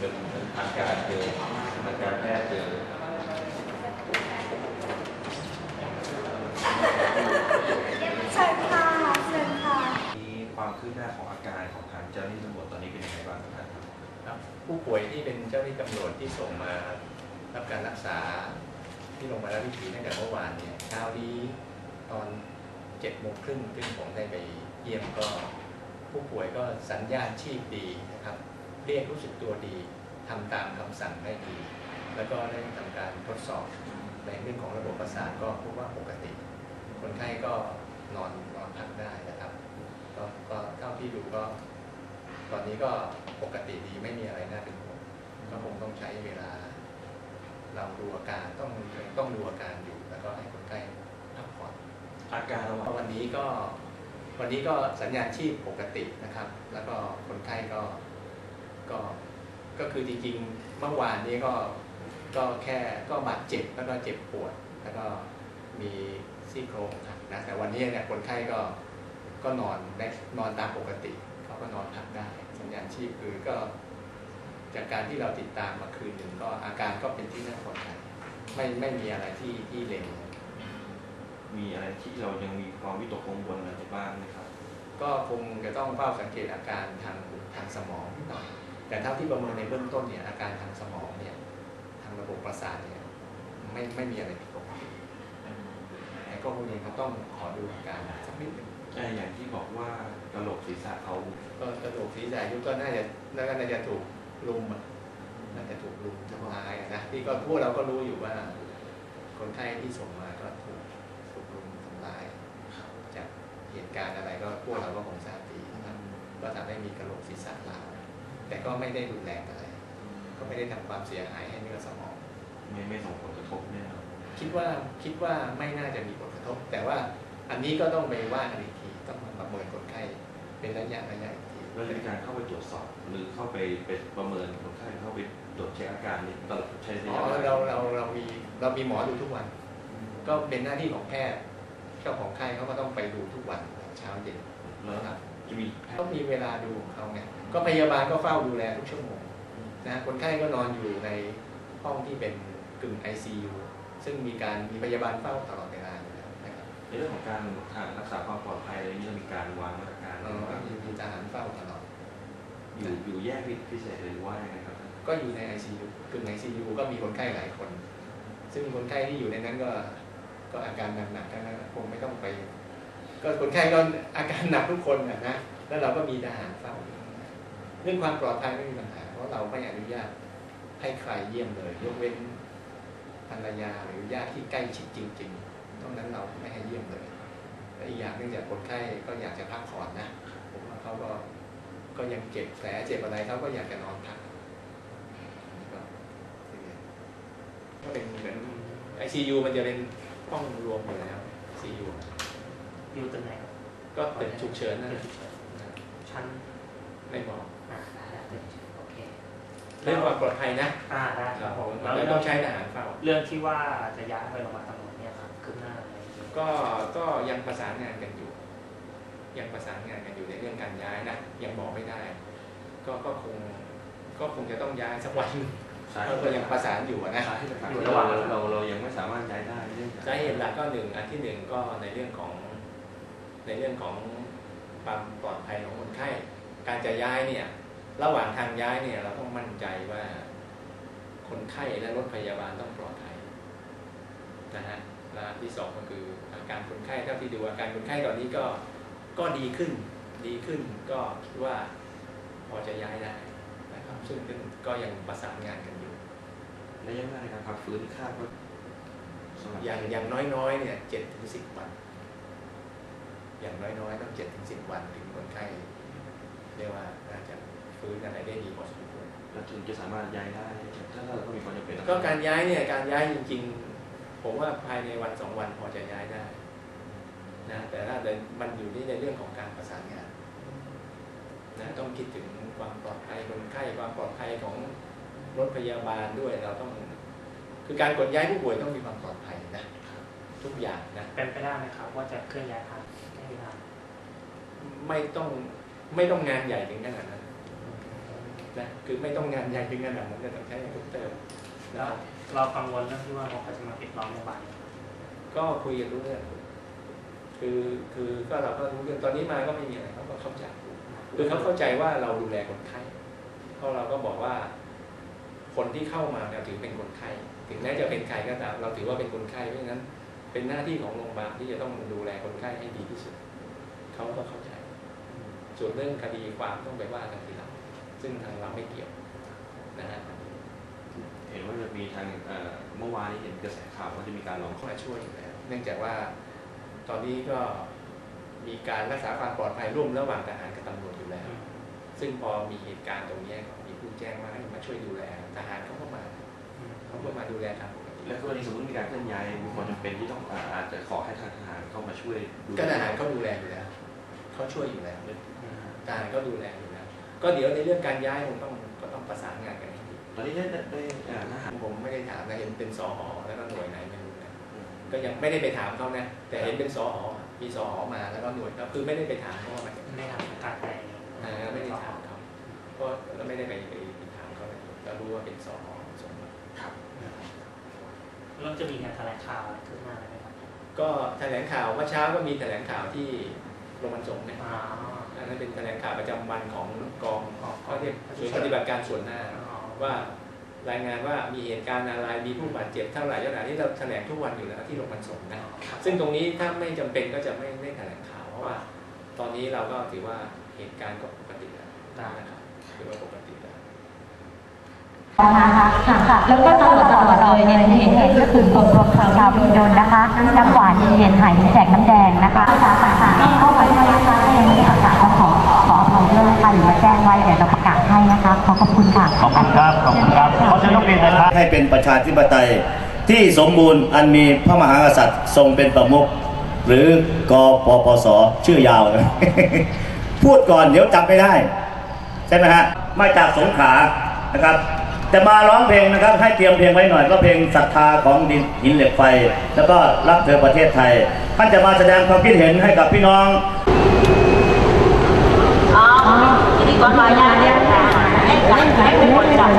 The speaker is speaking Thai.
เป็นเป็นทางการเจอทางการแพทย์เจอเชิญค่ะเชิญค่ะมีความคืบหน้าของอาการของทางเจ้าหน้าที่ตำรวจตอนนี้เป็นยังไงบ้างครับผู้ป่วยที่เป็นเจ้าหน้าที่ตำรวจที่ส่งมารับการรักษาที่โรงพยาบาลวิถีตั้งแต่เมื่อวานเนี่ยเช้านี้ตอนเจ็ดโมงครึ่งซึ่งผมได้ไปเยี่ยมก็ผู้ป่วยก็สัญญาณชีพดีนะครับ เรียกรู้สึกตัวดีทำตามคำสั่งได้ดี แล้วก็ได้ทำการทดสอบในเรื่องของระบบประสาทก็พบว่าปกติ คนไข้ก็นอนนอนพักได้นะครับก็ก็เท่าที่ดูก็ ตอนนี้ก็ปกติดีไม่มีอะไรน่าเป็นห่วงก็คงต้องใช้เวลา เราดูอาการต้องต้องดูอาการอยู่ แล้วก็ให้คนไข้พักผ่อนอาการระหว่างวันนี้ก็วันนี้ก็สัญญาณชีพปกตินะครับ แล้วก็คนไข้ก็ ก็ก็คือจริงๆเมื่อวานนี้ก็ก็แค่ก็บาดเจ็บแล้วก็เจ็บปวด แล้วก็มีซี่โครงหักนะแต่วันนี้เนี่ยคนไข้ก็ก็นอนได้นอนตามปกติเขาก็นอนพักได้ สัญญาณชีพคือก็ จากการที่เราติดตามมาคืนหนึ่งก็อาการก็เป็นที่น่าพอใจไม่ไม่มีอะไรที่ที่เลวมีอะไรที่เรายังมีความวิตกกังวลอะไรบ้างไหมครับ ก็คงจะต้องเฝ้าสังเกตอาการทางทางสมองนิดหน่อย แต่เท่าที่ประเมินในเบื้องต้นเนี่ยอาการทางสมองเนี่ยทางระบบประสาทเนี่ยไม่ไม่มีอะไรผิดปกติแต่ก็คงยังต้องขอดูอาการสักนิดหนึ่งแต่อย่างที่บอกว่ากระโหลกศีรษะเขาก็กระดูกศีรษะยุบก็น่าจะน่าน่าจะถูกลุมอะน่าจะถูกลุมทำลายอะนะที่ก็พวกเราก็รู้อยู่ว่า คนไข้ที่ส่งมาก็ถูกถูกลุมทำลายจากเหตุการณ์อะไรก็พวกเราก็คงทราบดีนะครับก็ทำให้มีกระโหลกศีรษะร้าว แต่ก็ไม่ได้รุนแรงอะไร ก็ไม่ได้ทำความเสียหายให้เนื้อสมอง ไม่ไม่ส่งผลกระทบแน่นอนคิดว่าคิดว่าไม่น่าจะมีผลกระทบ แต่ว่าอันนี้ก็ต้องไปว่ากันอีกทีต้องมาประเมินคนไข้เป็นระยะระยะอีกทีแล้วในการเข้าไปตรวจสอบหรือเข้าไปเป็นประเมินคนไข้เข้าไปตรวจเช็คอาการนี่ตลอดใช้ระอ๋ยะอเวลาเราเราเรามีเรามีหมอดูทุกวัน ก็เป็นหน้าที่ของแพทย์เจ้าของไข้เขาก็ต้องไปดูทุกวันเช้าเย็นแล้วนะครับ จะมีแพทต้องย์มีเวลาดูของเขาไงก็พยาบาลก็เฝ้าดูแลทุกชั่วโมงนะคนไข้ก็นอนอยู่ในห้องที่เป็นกึ่ง ICU ซึ่งมีการมีพยาบาลเฝ้าตลอดเวลาอยู่แล้วนะครับในเรื่องของการทางรักษาความปลอดภัยอะไรนี้เรามีการวางมาตรการเอ่อมีมีทหารเฝ้าตลอด อยู่อยู่แยกพิเศษหรือว่ายังไงครับ ก็อยู่ใน ICU กึ่ง ICU ก็มีคนไข้หลายคน ซึ่งคนไข้ที่อยู่ในนั้นก็ก็อาการหนักๆทั้งนั้นคงไม่ต้องไป ก็คนไข้ก็อาการหนักทุกคนนะนะแล้วเราก็มีทหารเฝ้าเรื่องความปลอดภัยไม่มีปัญหาเพราะเราไม่อนุญาตให้ใครเยี่ยมเลย ยกเว้นภรรยาหรือญาติที่ใกล้ชิดจริงๆตรงนั้นเราไม่ให้เยี่ยมเลยและอีกอย่างเนื่องจากคนไข้ก็อยากจะพักผ่อนนะผมว่าเขาก็ก็ยังเจ็บแผลเจ็บอะไรเขาก็อยากจะนอนพักก็เป็นเหมือน ICU มันจะเป็นห้องรวมอยู่แล้ว ICU อยู่ตึกไหนครับก็ตึกฉุกเฉินนั่นแหละชั้นไม่บอกอ่าได้ตึกฉุกเฉินโอเคเรื่องความปลอดภัยนะอ่าได้คครัรับบผผมมแล้วแล้วเรื่ต้อองงใช้ทหารเฝ้าเรื่องที่ว่าจะย้ายไปโรงพยาบาลตำรวจเนี่ยครับคืบหน้าอะไรอย่างเงี้ยก็ก็ยังประสานงานกันอยู่ ยังประสานงานกันอยู่ในเรื่องการย้ายนะยังบอกไม่ได้ ก็ก็คงก็คงจะต้องย้ายสักวันสาเหก็ตุก็ยังประสานอยู่อะนะสาเหตุหลักๆที่เราเราเรายังไม่สามารถย้ายได้เนื่องจากสาเหตุหลักก็หนึ่งอันที่หนึ่งก็ในเรื่องของ ในเรื่องของความปลอดภัยของคนไข้ การจะย้ายเนี่ย ระหว่างทางย้ายเนี่ยเราต้องมั่นใจว่าคนไข้และรถพยาบาลต้องปลอดภัยนะฮะและอันที่สองก็คืออาการคนไข้เท่าที่ดูอาการคนไข้ตอนนี้ก็ก็ดีขึ้น ดีขึ้นก็คิดว่าพอจะย้ายได้นะครับซึ่งซึ่งก็ยังประสานงานกันอยู่ระยะเวลาในการพักฟื้นคาดว่าสำหรับอย่างอย่างน้อยๆเนี่ยเจ็ดถึงสิบวัน อย่างน้อยๆต้องเจ็ดถึงสิบวันถึงคนไข้เรียกว่าน่าจะฟื้นอะไรได้ดีพอสมควรเราถึงจะสามารถย้ายได้ถ้าเราก็มีความจำเป็นก็การย้ายเนี่ยการย้ายจริง ๆ ผมว่าภายในวันสองวันพอจะย้ายได้นะแต่ถ้ามันอยู่ที่ในเรื่องของการประสานงานนะต้องคิดถึงความปลอดภัยคนไข้ความปลอดภัยของรถพยาบาลด้วยเราต้อง คือการขนย้ายผู้ป่วยต้องมีความปลอดภัยนะทุกอย่างนะเป็นไปได้ไหมครับว่าจะเคลื่อนย้ายครับ ไม่ได้ไม่ต้องไม่ต้องงานใหญ่ถึงขนาดนั้นคนะคือไม่ต้องงานใหญ่ถึงขนาดนั้นแต่ต้องใช้เฮลิคอปเตอร์แล้วเรากังวลเรื่องที่ว่าเขาจะมาปิดล้อมโรงพยาบาลก็คุยกันรู้เรื่องคือคือก็เราก็รู้เรื่องตอนนี้มาก็ไม่มีอะไรเขาก็เข้าใจคือเขาเข้าใจว่าเราดูแลคนไข้เพราะเราก็บอกว่า คนที่เข้ามาเนี่ยถือเป็นคนไข้ถึงแม้จะเป็นใครก็ตามเราถือว่าเป็นคนไข้เพราะฉะนั้น เป็นหน้าที่ของโรงพยาบาลที่จะต้องดูแลคนไข้ให้ดีที่สุด เขาก็เข้าใจ ส่วนเรื่องคดีความต้องไปว่ากันทีหลังซึ่งทางเราไม่เกี่ยวนะฮะเห็นว่าจะมีทางเอ่อเมื่อวานนี้เห็นกระแสข่าวว่าจะมีการร้องขเข้าอมาช่วยอยู่แล้วเนื่องจากว่าตอนนี้ก็มีการรักษาความปลอดภัยร่วมระหว่างทหารกับตำรวจอยู่แล้ว ซึ่งพอมีเหตุการณ์ตรงนี้ก็มีผู้แจ้งว่าให้มาช่วยดูแลทหารเขาก็มาเขาก็มาดูแลทางปกติ และกรณีสมมติมีการเคลื่อนย้ายมีความจำเป็นที่ต้องอ่าอาจจะขอให้ทางทหารเข้ามาช่วยดูก็ทหารเขาดูแลอยู่แล้วเขาช่วยอยู่แล้วทหารก็ดูแลอยู่แล้ว ก็เดี๋ยวในเรื่องการย้ายคงต้องก็ต้องประสานงานกันให้ดีตอนนี้ได้ได้ได้อ่าทหารผมไม่ได้ถามนะเห็นเป็นสอหอแล้วก็หน่วยไหนไม่รู้นะก็ยังไม่ได้ไปถามเขานะแต่เห็นเป็นสอหอมีสอหอมาแล้วก็หน่วยก็คือไม่ได้ไปถามเขาว่ามาจากไหนไม่ทำการแสดงอ่าไม่ได้ถามเขาเพราะเราไม่ได้ไปไปไปถามเขาเลยก็รู้ว่าเป็นสอหอส่งมา เราจะมีการแถลงข่าวอะไรขึ้นหน้าอะไรไหมครับก็แถลงข่าวเมื่อเช้าก็มีแถลงข่าวที่โรงพยาบาลสงฆ์นะอ๋ออันนั้นเป็นแถลงข่าวประจำวันของกองเขาเรียกศูนย์ปฏิบัติการส่วนหน้าว่ารายงานว่ามีเหตุการณ์อะไรมีผู้บาดเจ็บเท่าไหร่เท่าไหร่ที่เราแถลงทุกวันอยู่แล้วที่โรงพยาบาลสงฆ์นะซึ่งตรงนี้ถ้าไม่จำเป็นก็จะไม่ไม่แถลงข่าวเพราะว่า ตอนนี้เราก็ถือว่าเหตุการณ์ก็ปกติแล้วนะครับถือว่าปกติแล้ว นะคะค่ะแล้วก็ตลอดตลอดเลยเนี่ยเห็นที่กลุ่มกลุ่มรวมชาวบุญยนต์นะคะจังหวะเหรียญหายแจกน้ำแดงนะคะภาษาต่างๆเข้าไปให้นะคะให้มีอากาศขอขออภัยด้วยนะคะหรือว่าแจ้งไว้เดี๋ยวเราประกาศให้นะคะขอขอบคุณค่ะขอบคุณครับขอบคุณครับขอเชิญนักเรียนนะครับให้เป็นประชาธิปไตยที่สมบูรณ์อันมีพระมหากษัตริย์ทรงเป็นประมุขหรือกปปสชื่อยาวพูดก่อนเดี๋ยวจำไม่ได้ ใช่ไหมฮะมาจากสงขลานะครับ แต่มาร้องเพลงนะครับให้เตรียมเพลงไว้หน่อยก็เพลงศรัทธาของดินหินเหล็กไฟ แล้วก็รักเธอประเทศไทยท่านจะมาแสดงความคิดเห็นให้กับพี่น้องอ๋อที่ก่อนวายาเนี่ยค่ะไอ้ไอ้ไอ้เป็นคนจับ